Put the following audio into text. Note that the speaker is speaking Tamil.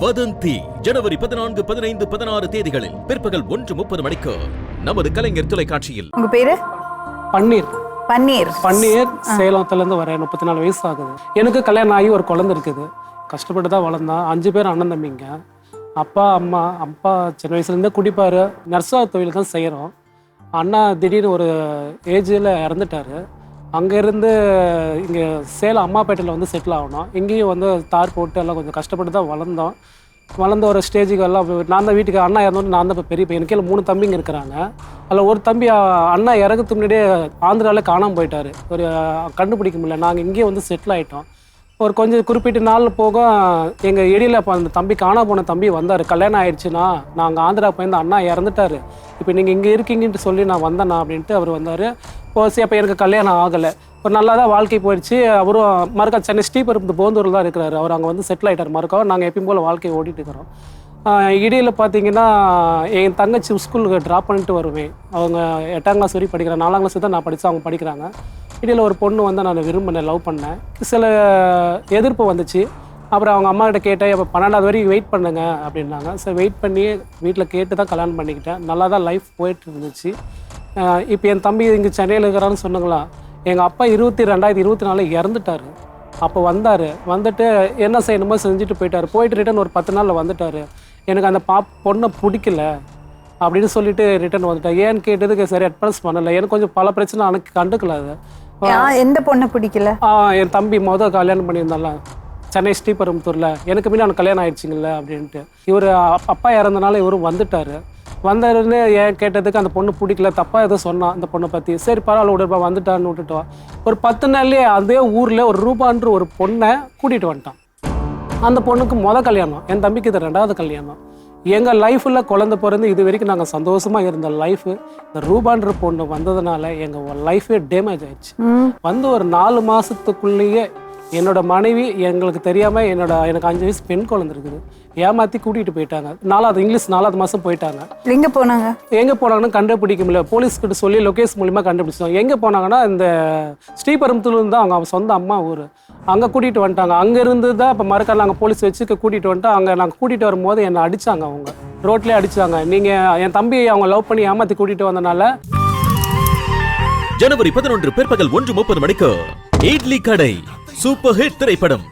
வதந்தி ஜனவரி பதினான்கு பதினைந்து பதினாறு தேதிகளில் பிற்பகல் ஒன்று முப்பது மணிக்கு நமது கலைஞர் தொலைக்காட்சியில். உங்க பேரு? பன்னீர். பன்னீர். பன்னீர் சேலத்துல இருந்து வரேன். முப்பத்தி நாலு வயசு ஆகுது எனக்கு கல்யாணம் ஆகி ஒரு குழந்தை இருக்குது. கஷ்டப்பட்டு தான் வளர்ந்தான். அஞ்சு பேர் அண்ணன் தம்பிங்க. அப்பா அம்மா அப்பா சின்ன வயசுலேருந்தே குடிப்பார். நர்ஸா தொழில் தான் செய்கிறோம். அண்ணா திடீர்னு ஒரு ஏஜில் இறந்துட்டாரு. அங்கேருந்து இங்கே சேலம் அம்மாப்பேட்டையில் வந்து செட்டில் ஆகணும். இங்கேயும் வந்து தார் போட்டு எல்லாம் கொஞ்சம் கஷ்டப்பட்டு தான் வளர்ந்தோம். வளர்ந்த ஒரு ஸ்டேஜுக்கு எல்லாம் நான் தான் வீட்டுக்கு அண்ணா இறந்தோன்னு நான் தான் இப்போ பெரிய பையன். கீழே மூணு தம்பிங்க இருக்கிறாங்க. அதில் ஒரு தம்பி அண்ணா இறக்கத்துக்கு முன்னாடியே ஆந்திராவில் காணாமல் போயிட்டார். ஒரு கண்டுபிடிக்க முடியல. நாங்கள் இங்கேயே வந்து செட்டில் ஆகிட்டோம் ஒரு கொஞ்சம் குறிப்பிட்ட நாள் போக எங்கள் இடையில் இப்போ அந்த தம்பி காணா போன தம்பி வந்தார். கல்யாணம் ஆயிடுச்சுன்னா நாங்கள் ஆந்திரா போயிருந்த அண்ணா இறந்துட்டாரு. இப்போ நீங்கள் இங்கே இருக்கீங்கன்ட்டு சொல்லி நான் வந்தேண்ணா அப்படின்ட்டு அவர் வந்தார். பர்சி அப்போ எனக்கு கல்யாணம் ஆகலை. ஒரு நல்லா தான் வாழ்க்கை போயிடுச்சு. அவரும் மறுக்கா சென்னை ஸ்ரீபெரும்பு போந்தூரில் தான் இருக்கிறாரு. அவர் அங்கே வந்து செட்டில் ஆகிட்டார் மறுக்கா நாங்கள் எப்பயும் போல் வாழ்க்கையை ஓட்டிட்டு இருக்கிறோம். இடையில் இடையில பார்த்தீங்கன்னா என் தங்கச்சி ஸ்கூலுக்கு ட்ராப் பண்ணிட்டு வருவேன். அவங்க எட்டாம் கிளாஸ் வரைக்கும் படிக்கிறேன் நாலாம் கிளாஸ் தான் நான் படித்து அவங்க படிக்கிறாங்க. இடையில ஒரு பொண்ணு வந்து நான் விரும்பினேன் லவ் பண்ணேன். சில எதிர்ப்பு வந்துச்சு. அப்புறம் அவங்க அம்மா கிட்ட கேட்டேன் இப்போ பன்னெண்டாவது வரைக்கும் வெயிட் பண்ணுங்க அப்படின்னாங்க. சரி வெயிட் பண்ணி வீட்டில் கேட்டு தான் கல்யாணம் பண்ணிக்கிட்டேன். நல்லா தான் லைஃப் போயிட்டு இருந்துச்சு. இப்போ என் தம்பி இங்கே சென்னையில் இருக்கிறான்னு சொன்னாங்களா? எங்கள் அப்பா இருபத்தி ரெண்டாயிரத்தி இருபத்தி நாலில் இறந்துட்டாரு. அப்போ வந்தார். வந்துட்டு என்ன செய்யணுமோ செஞ்சுட்டு போயிட்டாரு. போயிட்டு ரிட்டர்ன் ஒரு பத்து நாளில் வந்துட்டாரு. எனக்கு அந்த பா பொண்ணை பிடிக்கல அப்படின்னு சொல்லிட்டு ரிட்டர்ன் வந்துட்டேன் ஏன்னு கேட்டதுக்கு சரி அட்வான்ஸ் பண்ணலை. எனக்கு கொஞ்சம் பல பிரச்சனை எனக்கு கண்டுக்கல அது. எந்த பொண்ணு பிடிக்கல? ஆ, என் தம்பி மொதல் கல்யாணம் பண்ணியிருந்தால சென்னை ஸ்ரீபெரும்புத்தூரில். எனக்கு முன்ன அவனுக்கு கல்யாணம் ஆயிடுச்சுங்கல்ல அப்படின்ட்டு. இவர் அப்பா இறந்தனால இவரும் வந்துட்டாரு. வந்தாருன்னு ஏன் கேட்டதுக்கு அந்த பொண்ணு பிடிக்கல தப்பா ஏதோ சொன்னான் அந்த பொண்ணை பற்றி சரி பரவாயில்ல விடுப்பா வந்துட்டான்னு விட்டுட்டோம். ஒரு பத்து நாள்லயே அதே ஊரில் ஒரு ரூபான்ற ஒரு பொண்ணை கூட்டிகிட்டு வந்துட்டான். அந்த பொண்ணுக்கு முத கல்யாணம் என் தம்பிக்கு இது ரெண்டாவது கல்யாணம். எங்கள் லைஃப்பில் குழந்தை பிறந்து இது வரைக்கும் நாங்கள் சந்தோஷமாக இருந்த லைஃபு இந்த ரூபான்ற பொண்ணு வந்ததுனால எங்கள் லைஃபே டேமேஜ் ஆயிடுச்சு. வந்து ஒரு நாலு மாதத்துக்குள்ளேயே என்னோட மனைவி எங்களுக்கு தெரியாமல் என்னோட எனக்கு அஞ்சு வயசு பெண் குழந்தை இருக்குது. ஏமாற்றி கூட்டிகிட்டு போயிட்டாங்க. நாலாவது இங்கிலீஷ் நாலாவது மாதம் போயிட்டாங்க. எங்க போனாங்க? எங்கே போனாங்கன்னு கண்டுபிடிக்க முடியல. போலீஸ் கிட்ட சொல்லி லொகேஷன் மூலிமா கண்டுபிடிச்சோம் எங்கே போனாங்கன்னா இந்த ஸ்ரீபெரும்புத்தூர்ல தான் அவங்க சொந்த அம்மா ஊர். அங்கே கூட்டிகிட்டு வந்துட்டாங்க. அங்கேருந்து தான் இப்போ மறுக்கால நாங்கள் போலீஸ் வச்சு கூட்டிகிட்டு வந்துட்டு அங்கே நாங்கள் கூட்டிகிட்டு வரும்போது என்னை அடிச்சாங்க அவங்க. ரோட்லேயே அடிச்சாங்க. நீங்கள் என் தம்பி அவங்க லவ் பண்ணி ஏமாற்றி கூட்டிகிட்டு வந்தனால. ஜனவரி பதினொன்று பிற்பகல் ஒன்று முப்பது மணிக்கு இட்லி கடை. சூப்பர் ஹிட் திரைப்படம்.